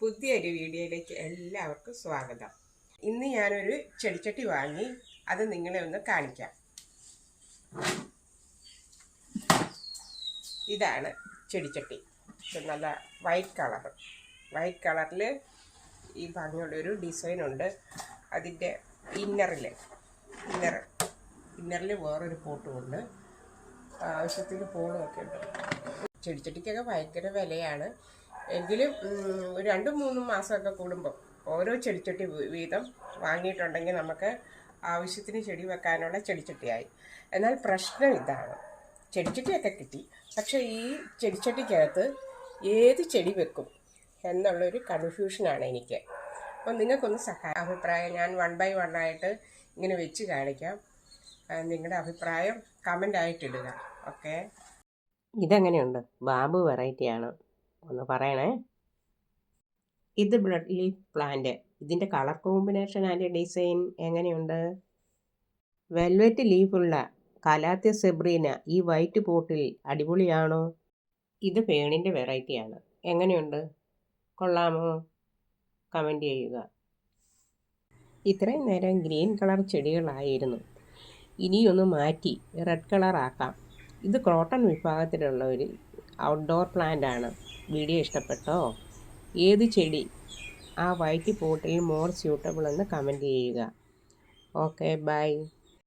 പുതിയൊരു വീഡിയോയിലേക്ക് എല്ലാവർക്കും സ്വാഗതം. ഇന്ന് ഞാനൊരു ചെടിച്ചട്ടി വാങ്ങി അത് നിങ്ങളെ ഒന്ന് കാണിക്കാം. ഇതാണ് ചെടിച്ചട്ടി. നല്ല വൈറ്റ് കളർ. വൈറ്റ് കളറിൽ ഈ ഭംഗിയുള്ളൊരു ഡിസൈൻ ഉണ്ട്. അതിന്റെ ഇന്നറിൽ ഇന്നർ ഇന്നറിൽ വേറൊരു പോട്ടുമുണ്ട് ആവശ്യത്തിന് പൂളും ഒക്കെ ഉണ്ട്. ചെടിച്ചട്ടിക്കൊക്കെ ഭയങ്കര വിലയാണ്. എങ്കിലും ഒരു രണ്ടും മൂന്നും മാസമൊക്കെ കൂടുമ്പോൾ ഓരോ ചെടിച്ചട്ടി വീതം വാങ്ങിയിട്ടുണ്ടെങ്കിൽ നമുക്ക് ആവശ്യത്തിന് ചെടി വെക്കാനുള്ള ചെടിച്ചട്ടിയായി. എന്നാൽ പ്രശ്നം ഇതാണ്. ചെടിച്ചട്ടിയൊക്കെ കിട്ടി. പക്ഷേ ഈ ചെടിച്ചട്ടിക്കകത്ത് ഏത് ചെടി വെക്കും എന്നുള്ളൊരു കൺഫ്യൂഷനാണ് എനിക്ക്. അപ്പോൾ നിങ്ങൾക്കൊന്ന് സഹായ അഭിപ്രായം ഞാൻ വൺ ബൈ വൺ ആയിട്ട് ഇങ്ങനെ വെച്ച് കാണിക്കാം. നിങ്ങളുടെ അഭിപ്രായം കമന്റ് ആയിട്ടിടുക ഓക്കെ? ഇതെങ്ങനെയുണ്ട്? ബാബു വെറൈറ്റിയാണ്? ഒന്ന് പറയണേ. ഇത് ബ്ലഡ് ലീഫ് പ്ലാന്റ്. ഇതിന്റെ കളർ കോമ്പിനേഷൻ ആൻഡ് ഡിസൈൻ എങ്ങനെയുണ്ട്? വെൽവെറ്റ് ലീഫുള്ള കലാത്യ സെബ്രീന ഈ വൈറ്റ് പോട്ടിൽ അടിപൊളിയാണോ? ഇത് പേണിന്റെ വെറൈറ്റിയാണ്. എങ്ങനെയുണ്ട്? കൊള്ളാമോ? കമന്റ് ചെയ്യുക. ഇത്രയും നേരം ഗ്രീൻ കളർ ചെടികളായിരുന്നു. ഇനിയൊന്ന് മാറ്റി റെഡ് കളർ ആക്കാം. ഇത് ക്രോട്ടൺ വിഭാഗത്തിലുള്ള ഒരു ഔട്ട്ഡോർ പ്ലാന്റ് ആണ്. വീഡിയോ ഇഷ്ടപ്പെട്ടോ? ഏത് ചെടി? ആ വൈറ്റ് പോട്ടിൽ മോർ സ്യൂട്ടബിൾ എന്ന് കമന്റ് ചെയ്യുക. Okay bye.